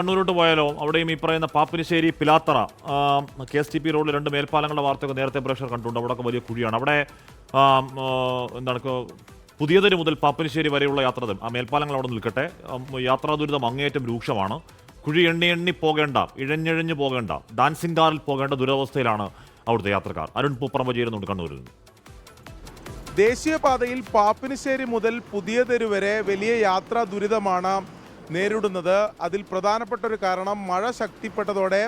കണ്ണൂരോട്ട് പോയാലോ? അവിടെയും ഈ പറയുന്ന Papinissery Pilathara K S T P റോഡിൽ രണ്ട് മേൽപ്പാലങ്ങളുടെ വാർത്തയൊക്കെ നേരത്തെ പ്രേക്ഷകർ കണ്ടിട്ടുണ്ട്. അവിടെയൊക്കെ വലിയ കുഴിയാണ്. അവിടെ എന്താണ് പുതിയതിന് മുതൽ പാപ്പിനിശ്ശേരി വരെയുള്ള യാത്ര ആ മേൽപ്പാലങ്ങൾ അവിടെ നിൽക്കട്ടെ. യാത്രാ ദുരിതം അങ്ങേയറ്റം രൂക്ഷമാണ്. കുഴി എണ്ണി എണ്ണി പോകേണ്ട ഇഴഞ്ഞിഴഞ്ഞ് പോകേണ്ട ഡാൻസിംഗ് കാറിൽ പോകേണ്ട ദുരവസ്ഥയിലാണ് അവിടുത്തെ യാത്രക്കാർ. അരുൺ പൂപ്പറമ്പ ചേരുന്നുണ്ട് കണ്ണൂരിൽ നിന്ന്. ദേശീയപാതയിൽ പാപ്പിനിശ്ശേരി മുതൽ പുതിയ തെരുവരെ വലിയ യാത്രാ ദുരിതമാണ് നേരിടുന്നത്. അതിൽ പ്രധാനപ്പെട്ട ഒരു കാരണം മഴ ശക്തിപ്പെട്ടതോടെ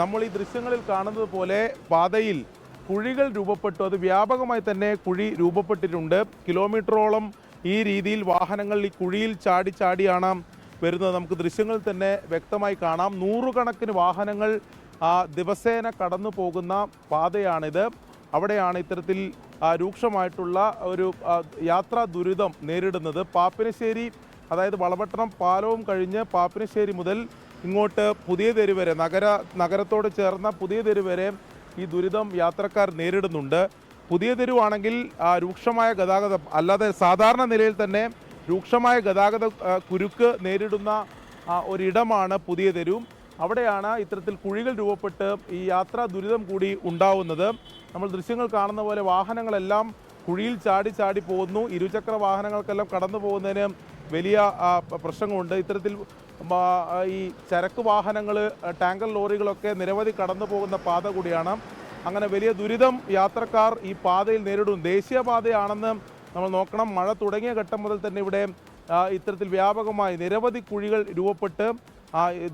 നമ്മൾ ഈ ദൃശ്യങ്ങളിൽ കാണുന്നത് പോലെ പാതയിൽ കുഴികൾ രൂപപ്പെട്ടു. അത് വ്യാപകമായി തന്നെ കുഴി രൂപപ്പെട്ടിട്ടുണ്ട്. കിലോമീറ്ററോളം ഈ രീതിയിൽ വാഹനങ്ങൾ ഈ കുഴിയിൽ ചാടി ചാടിയാണ് വരുന്നത്. നമുക്ക് ദൃശ്യങ്ങളിൽ തന്നെ വ്യക്തമായി കാണാം. നൂറുകണക്കിന് വാഹനങ്ങൾ ദിവസേന കടന്നു പോകുന്ന പാതയാണിത്. അവിടെയാണ് ഇത്തരത്തിൽ രൂക്ഷമായിട്ടുള്ള ഒരു യാത്രാ ദുരിതം നേരിടുന്നത്. പാപ്പിനശ്ശേരി അതായത് വളപട്ടണം പാലവും കഴിഞ്ഞ് പാപ്പിനശ്ശേരി മുതൽ ഇങ്ങോട്ട് പുതിയ തെരു വരെ നഗര നഗരത്തോട് ചേർന്ന പുതിയ തെരു വരെ ഈ ദുരിതം യാത്രക്കാർ നേരിടുന്നുണ്ട്. പുതിയ തെരുവാണെങ്കിൽ രൂക്ഷമായ ഗതാഗതം അല്ലാതെ സാധാരണ നിലയിൽ തന്നെ രൂക്ഷമായ ഗതാഗത കുരുക്ക് നേരിടുന്ന ഒരിടമാണ് പുതിയ തെരു. അവിടെയാണ് ഇത്തരത്തിൽ കുഴികൾ രൂപപ്പെട്ട് ഈ യാത്രാ ദുരിതം കൂടി ഉണ്ടാവുന്നത്. നമ്മൾ ദൃശ്യങ്ങൾ കാണുന്ന പോലെ വാഹനങ്ങളെല്ലാം കുഴിയിൽ ചാടി ചാടി പോകുന്നു. ഇരുചക്ര വാഹനങ്ങൾക്കെല്ലാം കടന്നു പോകുന്നതിന് വലിയ പ്രശ്നങ്ങളുണ്ട്. ഇത്തരത്തിൽ ഈ ചരക്ക് വാഹനങ്ങൾ ടാങ്കർ ലോറികളൊക്കെ നിരവധി കടന്നു പോകുന്ന പാത കൂടിയാണ്. അങ്ങനെ വലിയ ദുരിതം യാത്രക്കാർ ഈ പാതയിൽ നേരിടും. ദേശീയപാതയാണെന്ന് നമ്മൾ നോക്കണം. മഴ തുടങ്ങിയ ഘട്ടം മുതൽ തന്നെ ഇവിടെ ഇത്തരത്തിൽ വ്യാപകമായി നിരവധി കുഴികൾ രൂപപ്പെട്ട്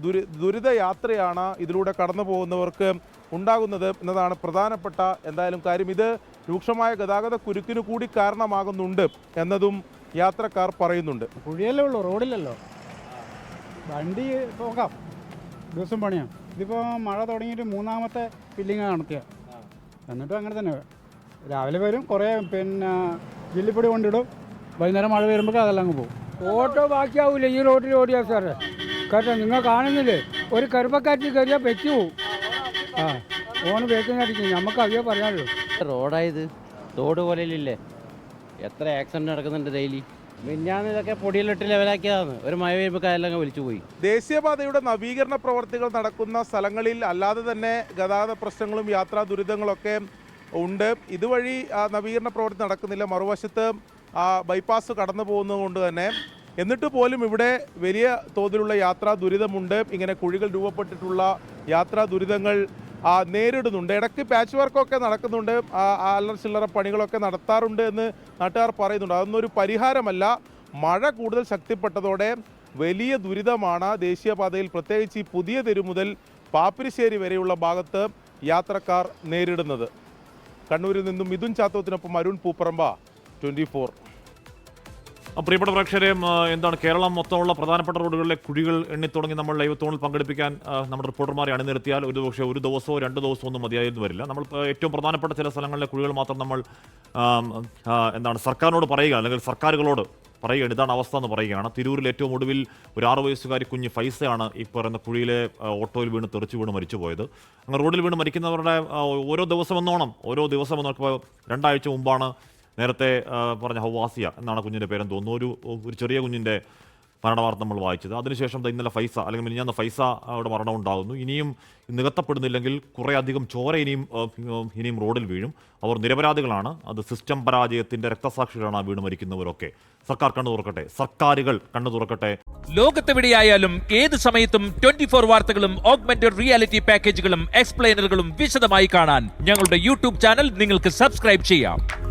ദുരി ദുരിത യാത്രയാണ് ഇതിലൂടെ കടന്നു പോകുന്നവർക്ക് ഉണ്ടാകുന്നത് എന്നതാണ് പ്രധാനപ്പെട്ട എന്തായാലും കാര്യം. ഇത് രൂക്ഷമായ ഗതാഗത കുരുക്കിനു കൂടി കാരണമാകുന്നുണ്ട് എന്നതും യാത്രക്കാർ പറയുന്നുണ്ട്. കുഴിയല്ലേ ഉള്ളൂ റോഡിലല്ലോ. വണ്ടി നോക്കാം ദിവസം പണിയാണ് ഇതിപ്പോൾ മഴ തുടങ്ങിയിട്ട് മൂന്നാമത്തെ ഫില്ലിങ് നടത്തിയ. എന്നിട്ടും അങ്ങനെ തന്നെ. രാവിലെ വരും കുറേ പിന്നെ ജില്ലിപ്പൊടി കൊണ്ടിടും. വൈകുന്നേരം മഴ വരുമ്പോൾ അതെല്ലാം അങ്ങ് പോകും. ഓട്ടോ ബാക്കിയാവൂല? ഈ റോഡിൽ ഓടിയാ സാറേ. കേട്ടോ നിങ്ങൾ കാണുന്നില്ലേ? ഒരു കരുപ്പക്കാറ്റി കയറിയാൽ വെച്ചു പോവും. ആ ഓണ് വേക്കുന്നടിക്കും നമുക്ക് അതേ പറയാനുള്ളൂ. റോഡായത് പോലെ ഇല്ലേ എത്ര ആക്സിഡന്റ് നടക്കുന്നുണ്ട് ഡെയിലി മിന്നാന്ന് ഇതൊക്കെ പൊടിയിലിട്ട് ലെവലാക്കിയതാണ്. ഒരു മഴ പെയ്യുമ്പോൾ പോയി. ദേശീയപാതയുടെ നവീകരണ പ്രവർത്തികൾ നടക്കുന്ന സ്ഥലങ്ങളിൽ അല്ലാതെ തന്നെ ഗതാഗത പ്രശ്നങ്ങളും യാത്രാ ദുരിതങ്ങളൊക്കെ ഉണ്ട്. ഇതുവഴി നവീകരണ പ്രവർത്തി നടക്കുന്നില്ല. മറുവശത്ത് ബൈപ്പാസ് കടന്നു പോകുന്നത് കൊണ്ട് തന്നെ എന്നിട്ട് പോലും ഇവിടെ വലിയ തോതിലുള്ള യാത്രാ ദുരിതമുണ്ട്. ഇങ്ങനെ കുഴികൾ രൂപപ്പെട്ടിട്ടുള്ള യാത്രാ ദുരിതങ്ങൾ നേരിടുന്നുണ്ട്. ഇടയ്ക്ക് പാച്ച് വർക്കൊക്കെ നടക്കുന്നുണ്ട്. അല്ലറ ചില്ലറ പണികളൊക്കെ നടത്താറുണ്ട് എന്ന് നാട്ടുകാർ പറയുന്നുണ്ട്. അതൊന്നും ഒരു പരിഹാരമല്ല. മഴ കൂടുതൽ ശക്തിപ്പെട്ടതോടെ വലിയ ദുരിതമാണ് ദേശീയപാതയിൽ. പ്രത്യേകിച്ച് ഈ പുതിയ തെരു മുതൽ പാപ്പിരിശ്ശേരി വരെയുള്ള ഭാഗത്ത് യാത്രക്കാർ നേരിടുന്നത്. കണ്ണൂരിൽ നിന്നും മിഥുൻ ചാത്തോത്തിനൊപ്പം അരുൺ പൂപ്പറമ്പ ട്വന്റി പ്രിയപ്പെട്ട പ്രേക്ഷകരെ എന്താണ് കേരളം മൊത്തമുള്ള പ്രധാനപ്പെട്ട റോഡുകളിലെ കുഴികൾ എണ്ണിത്തുടങ്ങി നമ്മൾ ലൈവ് തോണിൽ പങ്കെടുപ്പിക്കാൻ നമ്മുടെ റിപ്പോർട്ടർമാരെ അണിനിരത്തിയാൽ ഒരു പക്ഷേ ഒരു ദിവസമോ രണ്ട് ദിവസമോ ഒന്നും മതിയായിരുന്നു വരില്ല. നമ്മൾ ഏറ്റവും പ്രധാനപ്പെട്ട ചില സ്ഥലങ്ങളിലെ കുഴികൾ മാത്രം നമ്മൾ എന്താണ് സർക്കാരിനോട് പറയുക അല്ലെങ്കിൽ സർക്കാരുകളോട് പറയുകയാണ് ഇതാണ് അവസ്ഥ എന്ന് പറയുകയാണ്. തിരൂരിൽ ഏറ്റവും ഒടുവിൽ ഒരു ആറു വയസ്സുകാരി കുഞ്ഞ് ഫൈസയാണ് ഈ പറയുന്ന കുഴിയിലെ ഓട്ടോയിൽ വീണ് തെറിച്ചു വീണ് മരിച്ചു പോയത് അങ്ങനെ റോഡിൽ വീണ് മരിക്കുന്നവരുടെ ഓരോ ദിവസം എന്നോണം ഓരോ ദിവസം എന്നൊക്കെ രണ്ടാഴ്ച മുമ്പാണ് നേരത്തെ പറഞ്ഞ ഹവാസിയ എന്നാണ് കുഞ്ഞിന്റെ പേരെന്ന് തോന്നുന്നു. ഒരു ഒരു ചെറിയ കുഞ്ഞിന്റെ മരണവാർത്ത നമ്മൾ വായിച്ചത്. അതിനുശേഷം ഇന്നലെ ഫൈസ അല്ലെങ്കിൽ മിനിഞ്ഞാന്ന് ഫൈസ അവിടെ മരണം ഉണ്ടാകുന്നു. ഇനിയും നികത്തപ്പെടുന്നില്ലെങ്കിൽ കുറേ അധികം ചോര ഇനിയും ഇനിയും റോഡിൽ വീഴും. അവർ നിരപരാധികളാണ്. അത് സിസ്റ്റം പരാജയത്തിന്റെ രക്തസാക്ഷികളാണ് ആ വീണ് മരിക്കുന്നവരൊക്കെ. സർക്കാർ കണ്ണു തുറക്കട്ടെ. സർക്കാരുകൾ കണ്ണു തുറക്കട്ടെ. ലോകത്തെവിടെയായാലും ഏത് സമയത്തും ട്വന്റി ഫോർ വാർത്തകളും ഓഗ്മെന്റഡ് റിയാലിറ്റി പാക്കേജുകളും എക്സ്പ്ലെയിനറുകളും വിശദമായി കാണാൻ ഞങ്ങളുടെ യൂട്യൂബ് ചാനൽ നിങ്ങൾക്ക് സബ്സ്ക്രൈബ് ചെയ്യാം.